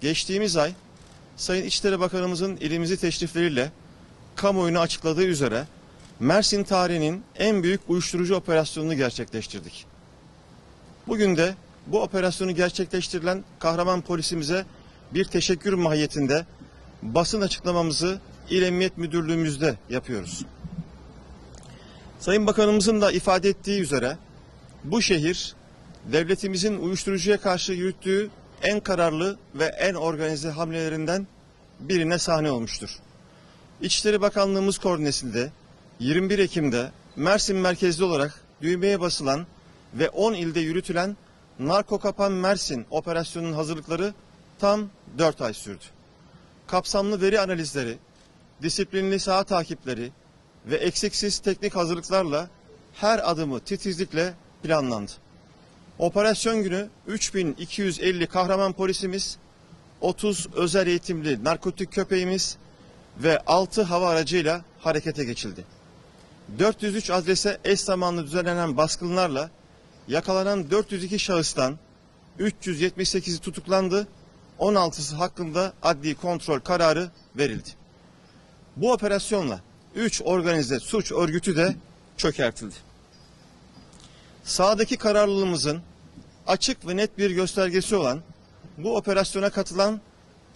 geçtiğimiz ay Sayın İçişleri Bakanımızın ilimizi teşrifleriyle kamuoyuna açıkladığı üzere Mersin tarihinin en büyük uyuşturucu operasyonunu gerçekleştirdik. Bugün de bu operasyonu gerçekleştirilen kahraman polisimize bir teşekkür mahiyetinde basın açıklamamızı İl Emniyet Müdürlüğümüzde yapıyoruz. Sayın Bakanımızın da ifade ettiği üzere bu şehir devletimizin uyuşturucuya karşı yürüttüğü en kararlı ve en organize hamlelerinden birine sahne olmuştur. İçişleri Bakanlığımız koordinesinde 21 Ekim'de Mersin merkezli olarak düğmeye basılan ve 10 ilde yürütülen Narko Kapan Mersin operasyonunun hazırlıkları tam 4 ay sürdü. Kapsamlı veri analizleri, disiplinli saha takipleri ve eksiksiz teknik hazırlıklarla her adımı titizlikle planlandı. Operasyon günü 3250 kahraman polisimiz, 30 özel eğitimli narkotik köpeğimiz ve 6 hava aracıyla harekete geçildi. 403 adrese eş zamanlı düzenlenen baskınlarla yakalanan 402 şahıstan 378'i tutuklandı, 16'sı hakkında adli kontrol kararı verildi. Bu operasyonla 3 organize suç örgütü de çökertildi. Sahadaki kararlılığımızın açık ve net bir göstergesi olan bu operasyona katılan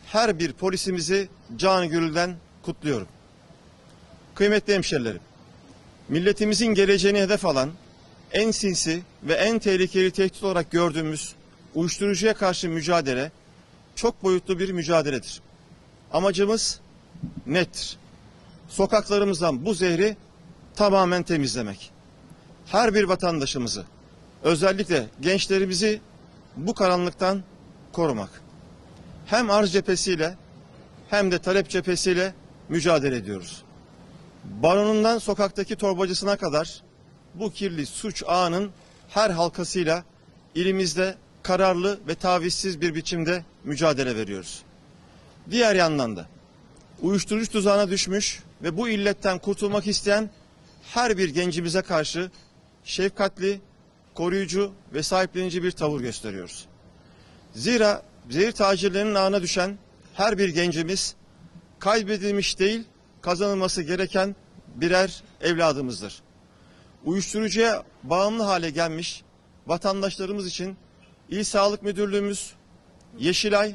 her bir polisimizi can gönülden kutluyorum. Kıymetli hemşerilerim, milletimizin geleceğini hedef alan en sinsi ve en tehlikeli tehdit olarak gördüğümüz uyuşturucuya karşı mücadele çok boyutlu bir mücadeledir. Amacımız nettir. Sokaklarımızdan bu zehri tamamen temizlemek. Her bir vatandaşımızı, özellikle gençlerimizi bu karanlıktan korumak. Hem arz cephesiyle hem de talep cephesiyle mücadele ediyoruz. Baronundan sokaktaki torbacısına kadar bu kirli suç ağının her halkasıyla ilimizde kararlı ve tavizsiz bir biçimde mücadele veriyoruz. Diğer yandan da uyuşturucu tuzağına düşmüş ve bu illetten kurtulmak isteyen her bir gencimize karşı şefkatli, koruyucu ve sahiplenici bir tavır gösteriyoruz. Zira zehir tacirlerinin ağına düşen her bir gencimiz kaybedilmiş değil, kazanılması gereken birer evladımızdır. Uyuşturucuya bağımlı hale gelmiş vatandaşlarımız için İl Sağlık Müdürlüğümüz, Yeşilay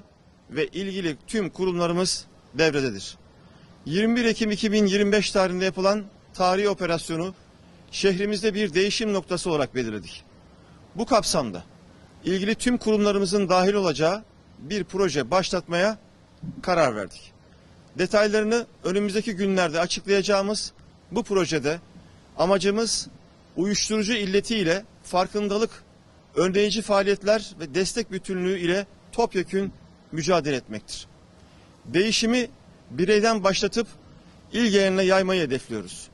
ve ilgili tüm kurumlarımız devrededir. 21 Ekim 2025 tarihinde yapılan tarihi operasyonu şehrimizde bir değişim noktası olarak belirledik. Bu kapsamda ilgili tüm kurumlarımızın dahil olacağı bir proje başlatmaya karar verdik. Detaylarını önümüzdeki günlerde açıklayacağımız bu projede amacımız uyuşturucu illetiyle farkındalık, önleyici faaliyetler ve destek bütünlüğü ile topyekün mücadele etmektir. Değişimi bireyden başlatıp il geneline yaymayı hedefliyoruz.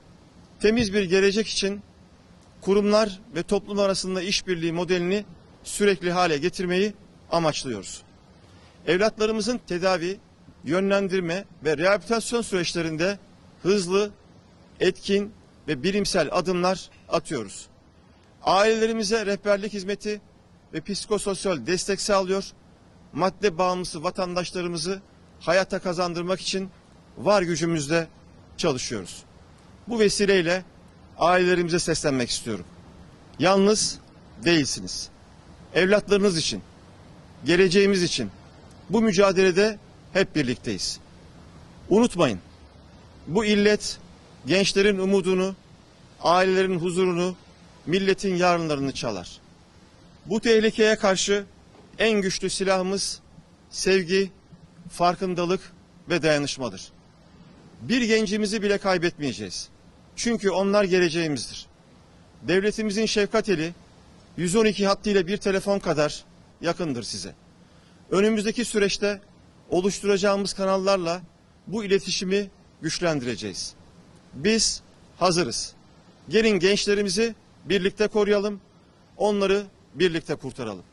Temiz bir gelecek için kurumlar ve toplum arasında işbirliği modelini sürekli hale getirmeyi amaçlıyoruz. Evlatlarımızın tedavi, yönlendirme ve rehabilitasyon süreçlerinde hızlı, etkin ve bilimsel adımlar atıyoruz. Ailelerimize rehberlik hizmeti ve psikososyal destek sağlıyor. Madde bağımlısı vatandaşlarımızı hayata kazandırmak için var gücümüzle çalışıyoruz. Bu vesileyle ailelerimize seslenmek istiyorum. Yalnız değilsiniz. Evlatlarınız için, geleceğimiz için bu mücadelede hep birlikteyiz. Unutmayın, bu illet gençlerin umudunu, ailelerin huzurunu, milletin yarınlarını çalar. Bu tehlikeye karşı en güçlü silahımız sevgi, farkındalık ve dayanışmadır. Bir gencimizi bile kaybetmeyeceğiz. Çünkü onlar geleceğimizdir. Devletimizin şefkat eli 112 hattıyla bir telefon kadar yakındır size. Önümüzdeki süreçte oluşturacağımız kanallarla bu iletişimi güçlendireceğiz. Biz hazırız. Gelin gençlerimizi birlikte koruyalım, onları birlikte kurtaralım.